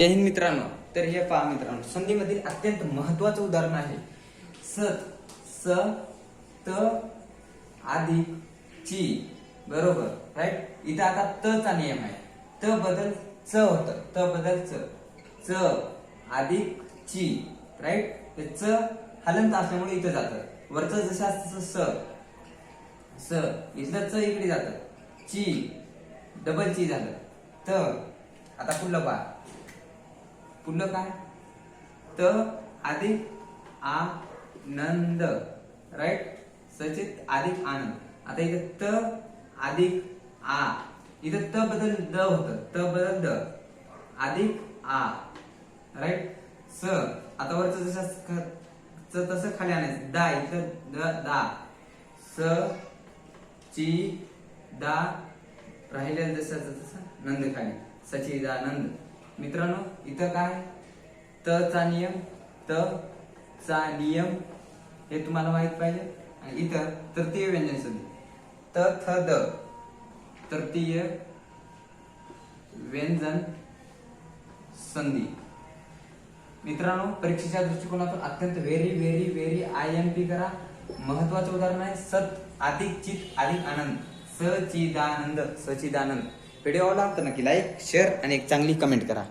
जय हिंद मित्रांनो तर हे पहा मित्रांनो संधीमधील अत्यंत महत्वाचं उदाहरण आहे. सत स त आधी ची. बरोबर राईट इथं आता त चा नियम आहे. त बदल च होत. त बदल च. च अधिक ची राईट च हलंत असल्यामुळे इथं जातं. वरचं जसं असतं स. स इथलं च इकडे जातं. ची डबल ची झालं. त आता पुढलं पहा. पुढलं काय? त अधिक आनंद. राईट सचित अधिक आनंद. आता इथं त अधिक आ. इथं त बदल द होत. त बदल द. अधिक आ. राईट स. आता वरच जसं च तसं खाली आणायचं. दा इथं द दा. स ची दा. राहिलेलं जसं तसं नंद खाली. सचिदानंद. मित्रांनो इथं काय? त चा नियम त चा नियम हे तुम्हाला माहीत पाहिजे. आणि इथं तृतीय व्यंजन संधी त थ द. तृतीय व्यंजन संधी. मित्रांनो परीक्षेच्या दृष्टिकोनातून अत्यंत very very very I M P करा. महत्वाचं उदाहरण आहे सत अधिक चित अधिक आनंद. सचिदानंद सचिदानंद. व्हिडिओ आवडला तर नक्की लाईक शेअर आणि एक चांगली कमेंट करा.